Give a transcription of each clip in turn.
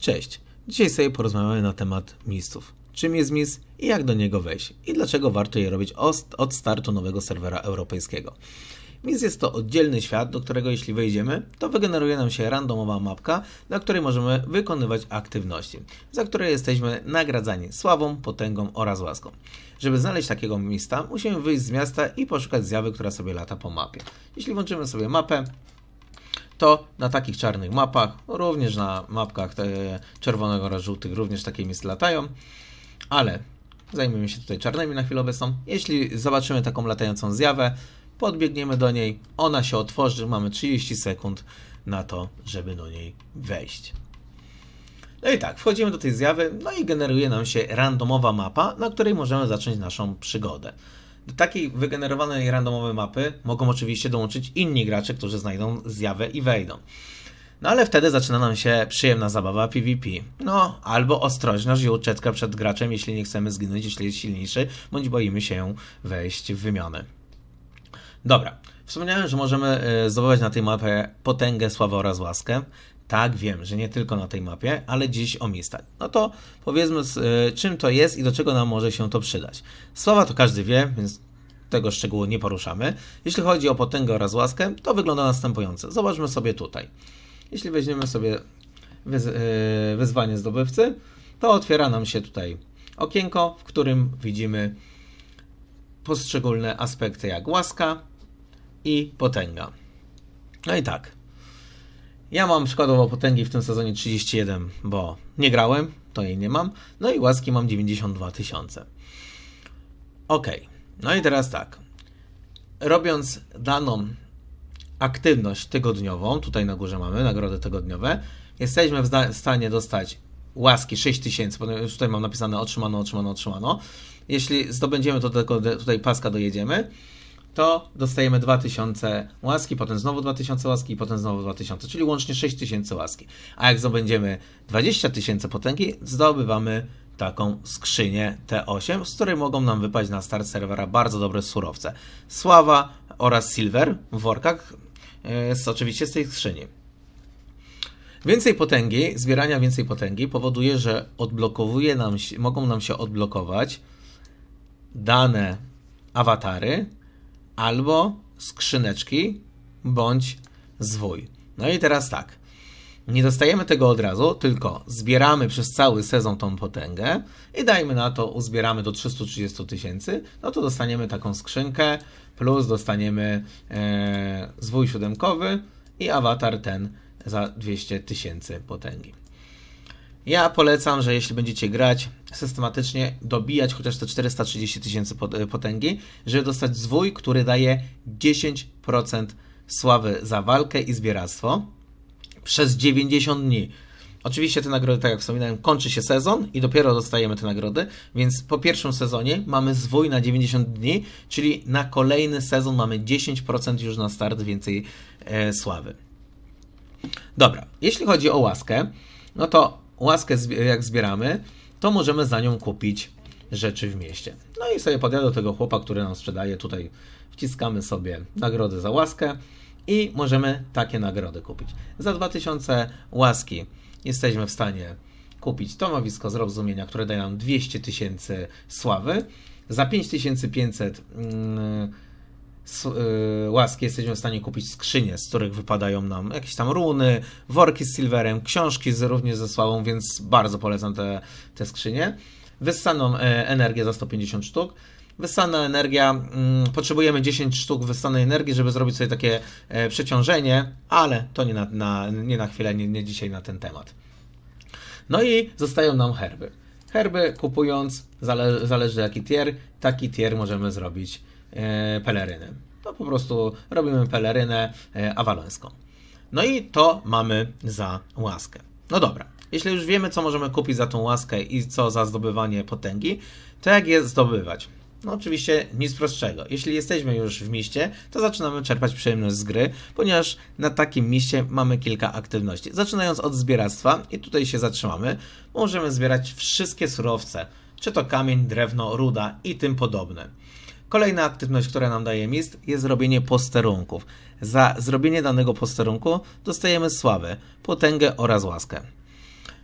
Cześć. Dzisiaj sobie porozmawiamy na temat mistów. Czym jest MIS i jak do niego wejść i dlaczego warto je robić od startu nowego serwera europejskiego. MIS jest to oddzielny świat, do którego jeśli wejdziemy, to wygeneruje nam się randomowa mapka, na której możemy wykonywać aktywności, za które jesteśmy nagradzani sławą, potęgą oraz łaską. Żeby znaleźć takiego mista, musimy wyjść z miasta i poszukać zjawy, która sobie lata po mapie. Jeśli włączymy sobie mapę, to na takich czarnych mapach, również na mapkach czerwonego oraz żółtych, również takie misy latają, ale zajmiemy się tutaj czarnymi na chwilę obecną. Jeśli zobaczymy taką latającą zjawę, podbiegniemy do niej, ona się otworzy, mamy 30 sekund na to, żeby do niej wejść. No i tak, wchodzimy do tej zjawy, no i generuje nam się randomowa mapa, na której możemy zacząć naszą przygodę. Do takiej wygenerowanej randomowej mapy mogą oczywiście dołączyć inni gracze, którzy znajdą zjawę i wejdą. No ale wtedy zaczyna nam się przyjemna zabawa PvP. No, albo ostrożność i ucieczka przed graczem, jeśli nie chcemy zginąć, jeśli jest silniejszy, bądź boimy się wejść w wymianę. Dobra, wspomniałem, że możemy e, zdobywać na tej mapie potęgę, sławę oraz łaskę. Tak, wiem, że nie tylko na tej mapie, ale dziś o mistach. No to powiedzmy, y, czym to jest i do czego nam może się to przydać. Sława to każdy wie, więc tego szczegółu nie poruszamy. Jeśli chodzi o potęgę oraz łaskę, to wygląda następująco. Zobaczmy sobie tutaj. Jeśli weźmiemy sobie y, wyzwanie zdobywcy, to otwiera nam się tutaj okienko, w którym widzimy poszczególne aspekty jak łaska i potęga. No i tak, ja mam przykładowo potęgi w tym sezonie 31, bo nie grałem, to jej nie mam. No i łaski mam 92 tysiące. Ok, no i teraz tak. Robiąc daną aktywność tygodniową, tutaj na górze mamy nagrody tygodniowe, jesteśmy w stanie dostać łaski 6000, tutaj mam napisane otrzymano, otrzymano, otrzymano. Jeśli zdobędziemy to tego, tutaj paska dojedziemy, to dostajemy 2000 łaski, potem znowu 2000 łaski i potem znowu 2000, czyli łącznie 6000 łaski. A jak zdobędziemy 20 tysięcy potęgi, zdobywamy taką skrzynię T8, z której mogą nam wypaść na start serwera bardzo dobre surowce. Sława oraz silver w workach jest oczywiście z tej skrzyni. Więcej potęgi, zbierania więcej potęgi powoduje, że odblokowuje nam mogą nam się odblokować dane awatary, albo skrzyneczki, bądź zwój. No i teraz tak. Nie dostajemy tego od razu, tylko zbieramy przez cały sezon tą potęgę i dajmy na to, uzbieramy do 330 tysięcy, no to dostaniemy taką skrzynkę, plus dostaniemy e, zwój siódemkowy i awatar ten za 200 tysięcy potęgi. Ja polecam, że jeśli będziecie grać systematycznie, dobijać chociaż te 430 tysięcy e, potęgi, żeby dostać zwój, który daje 10% sławy za walkę i zbieractwo przez 90 dni. Oczywiście te nagrody, tak jak wspominałem, kończy się sezon i dopiero dostajemy te nagrody, więc po pierwszym sezonie mamy zwój na 90 dni, czyli na kolejny sezon mamy 10% już na start więcej e, sławy. Dobra, jeśli chodzi o łaskę, no to łaskę jak zbieramy, to możemy za nią kupić rzeczy w mieście. No i sobie podjadę do tego chłopa, który nam sprzedaje. Tutaj wciskamy sobie nagrody za łaskę i możemy takie nagrody kupić. Za 2000 łaski jesteśmy w stanie kupić tomowisko zrozumienia, które daje nam 200 tysięcy sławy. Za 5500 yy, łaski jesteśmy w stanie kupić skrzynie, z których wypadają nam jakieś tam runy, worki z silverem, książki z, również ze sławą, więc bardzo polecam te, te skrzynie. Wyssaną e, energię za 150 sztuk. Wyssana energia, mm, potrzebujemy 10 sztuk wyssanej energii, żeby zrobić sobie takie e, przeciążenie, ale to nie na, na, nie na chwilę, nie, nie dzisiaj na ten temat. No i zostają nam herby. Herby kupując, zale, zależy jaki tier, taki tier możemy zrobić E, pelerynę. To po prostu robimy pelerynę e, awalońską. No i to mamy za łaskę. No dobra, jeśli już wiemy, co możemy kupić za tą łaskę i co za zdobywanie potęgi, to jak je zdobywać? No oczywiście nic prostszego. Jeśli jesteśmy już w mieście, to zaczynamy czerpać przyjemność z gry, ponieważ na takim mieście mamy kilka aktywności. Zaczynając od zbieractwa i tutaj się zatrzymamy, możemy zbierać wszystkie surowce, czy to kamień, drewno, ruda i tym podobne. Kolejna aktywność, która nam daje mist, jest zrobienie posterunków. Za zrobienie danego posterunku dostajemy sławę, potęgę oraz łaskę.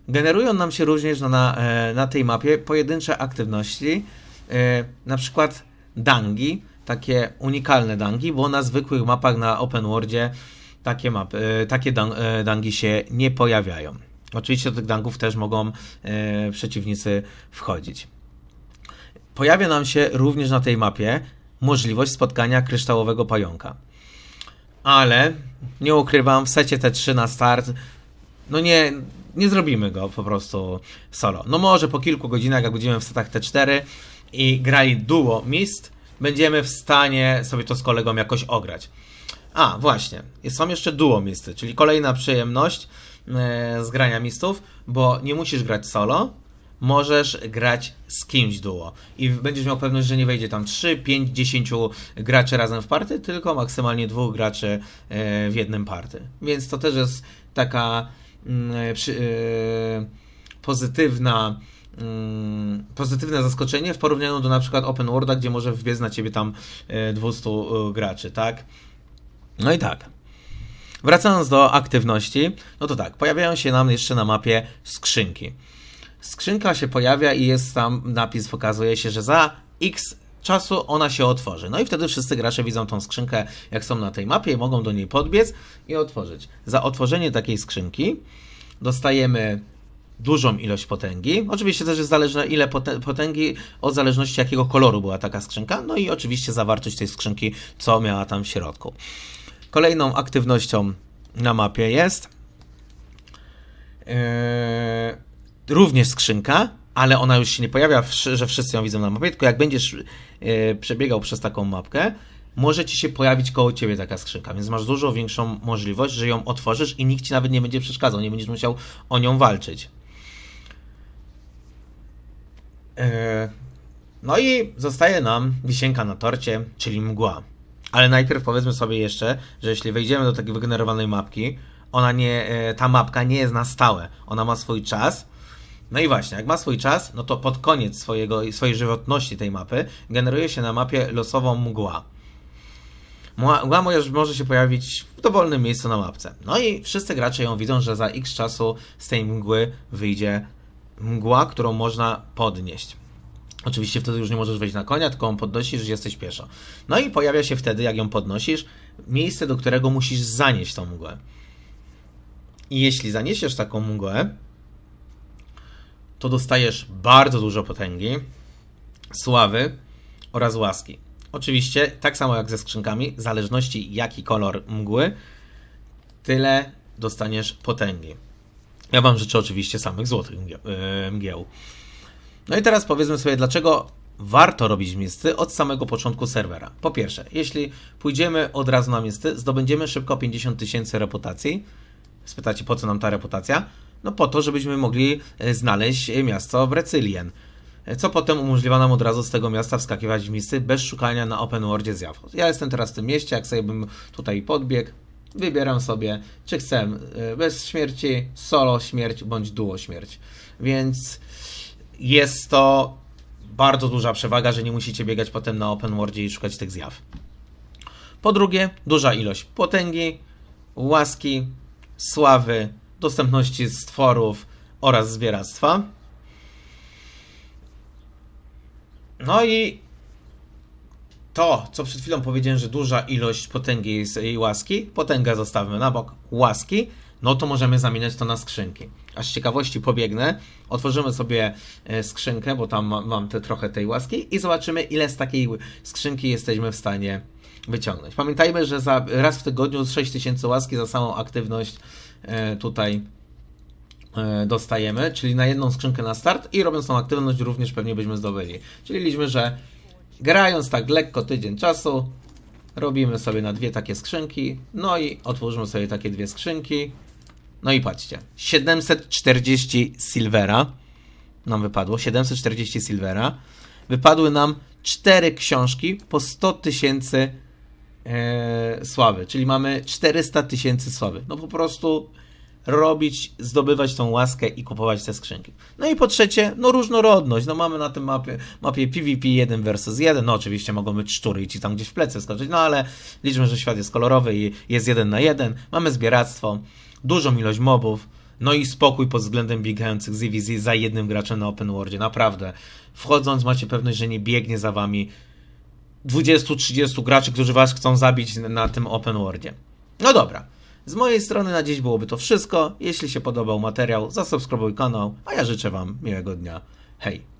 Generują nam się również na, na, e, tej mapie pojedyncze aktywności, e, na przykład dangi, takie unikalne dangi, bo na zwykłych mapach na open worldzie takie, mapy, e, takie dang, dangi się nie pojawiają. Oczywiście do tych dangów też mogą przeciwnicy wchodzić. Pojawia nam się również na tej mapie możliwość spotkania kryształowego pająka. Ale nie ukrywam, w secie T3 na start, no nie, nie zrobimy go po prostu solo. No może po kilku godzinach, jak będziemy w setach T4 i grali duo mist, będziemy w stanie sobie to z kolegą jakoś ograć. A, właśnie, są jeszcze duo misty, czyli kolejna przyjemność e, z grania mistów, bo nie musisz grać solo, możesz grać z kimś duo. I będziesz miał pewność, że nie wejdzie tam 3, 5, 10 graczy razem w party, tylko maksymalnie dwóch graczy e, w jednym party. Więc to też jest taka mm, przy, e, pozytywna mm, pozytywne zaskoczenie w porównaniu do na przykład Open Worlda, gdzie może wbiec na ciebie tam 200 e, graczy, tak? No i tak. Wracając do aktywności, no to tak, pojawiają się nam jeszcze na mapie skrzynki skrzynka się pojawia i jest tam napis, pokazuje się, że za x czasu ona się otworzy. No i wtedy wszyscy gracze widzą tą skrzynkę, jak są na tej mapie, mogą do niej podbiec i otworzyć. Za otworzenie takiej skrzynki dostajemy dużą ilość potęgi. Oczywiście też jest zależne ile potęgi od zależności jakiego koloru była taka skrzynka. No i oczywiście zawartość tej skrzynki, co miała tam w środku. Kolejną aktywnością na mapie jest yy, również skrzynka, ale ona już się nie pojawia, że wszyscy ją widzą na mapie, tylko jak będziesz e, przebiegał przez taką mapkę, może ci się pojawić koło ciebie taka skrzynka, więc masz dużo większą możliwość, że ją otworzysz i nikt ci nawet nie będzie przeszkadzał, nie będziesz musiał o nią walczyć. E, no i zostaje nam wisienka na torcie, czyli mgła. Ale najpierw powiedzmy sobie jeszcze, że jeśli wejdziemy do takiej wygenerowanej mapki, ona nie, e, ta mapka nie jest na stałe. Ona ma swój czas no i właśnie, jak ma swój czas, no to pod koniec swojego, swojej żywotności tej mapy generuje się na mapie losową mgła. Mgła może się pojawić w dowolnym miejscu na mapce. No i wszyscy gracze ją widzą, że za x czasu z tej mgły wyjdzie mgła, którą można podnieść. Oczywiście wtedy już nie możesz wejść na konia, tylko ją podnosisz, że jesteś pieszo. No i pojawia się wtedy, jak ją podnosisz, miejsce, do którego musisz zanieść tą mgłę. I jeśli zaniesiesz taką mgłę, to dostajesz bardzo dużo potęgi, sławy oraz łaski. Oczywiście, tak samo jak ze skrzynkami, w zależności jaki kolor mgły, tyle dostaniesz potęgi. Ja Wam życzę oczywiście samych złotych e, mgieł. No i teraz powiedzmy sobie, dlaczego warto robić misty od samego początku serwera. Po pierwsze, jeśli pójdziemy od razu na misty, zdobędziemy szybko 50 tysięcy reputacji. Spytacie, po co nam ta reputacja? No po to, żebyśmy mogli e, znaleźć e, miasto Brecylien. E, co potem umożliwia nam od razu z tego miasta wskakiwać w misy bez szukania na open worldzie zjaw. Ja jestem teraz w tym mieście, jak sobie bym tutaj podbiegł, wybieram sobie, czy chcę bez śmierci, solo śmierć bądź duo śmierć. Więc jest to bardzo duża przewaga, że nie musicie biegać potem na open worldzie i szukać tych zjaw. Po drugie, duża ilość potęgi, łaski, sławy, dostępności stworów oraz zbieractwa. No i to, co przed chwilą powiedziałem, że duża ilość potęgi i łaski, potęgę zostawmy na bok, łaski, no to możemy zamieniać to na skrzynki. A z ciekawości pobiegnę, otworzymy sobie e, skrzynkę, bo tam mam te, trochę tej łaski i zobaczymy, ile z takiej skrzynki jesteśmy w stanie wyciągnąć. Pamiętajmy, że raz w tygodniu 6000 łaski za samą aktywność tutaj e, dostajemy, czyli na jedną skrzynkę na start i robiąc tą aktywność również pewnie byśmy zdobyli. Czyli że grając tak lekko tydzień czasu, robimy sobie na dwie takie skrzynki, no i otworzymy sobie takie dwie skrzynki. No i patrzcie, 740 silvera nam wypadło, 740 silvera. Wypadły nam cztery książki po 100 tysięcy e, sławy, czyli mamy 400 tysięcy sławy. No po prostu robić, zdobywać tą łaskę i kupować te skrzynki. No i po trzecie, no różnorodność. No mamy na tym mapie, mapie PvP 1 versus 1. No oczywiście mogą być szczury i ci tam gdzieś w plecy skoczyć, no ale liczmy, że świat jest kolorowy i jest jeden na jeden. Mamy zbieractwo, dużą ilość mobów, No i spokój pod względem biegających z ZVZ za jednym graczem na open worldzie. Naprawdę. Wchodząc macie pewność, że nie biegnie za wami 20-30 graczy, którzy was chcą zabić na tym open worldzie. No dobra. Z mojej strony na dziś byłoby to wszystko. Jeśli się podobał materiał, zasubskrybuj kanał, a ja życzę wam miłego dnia. Hej!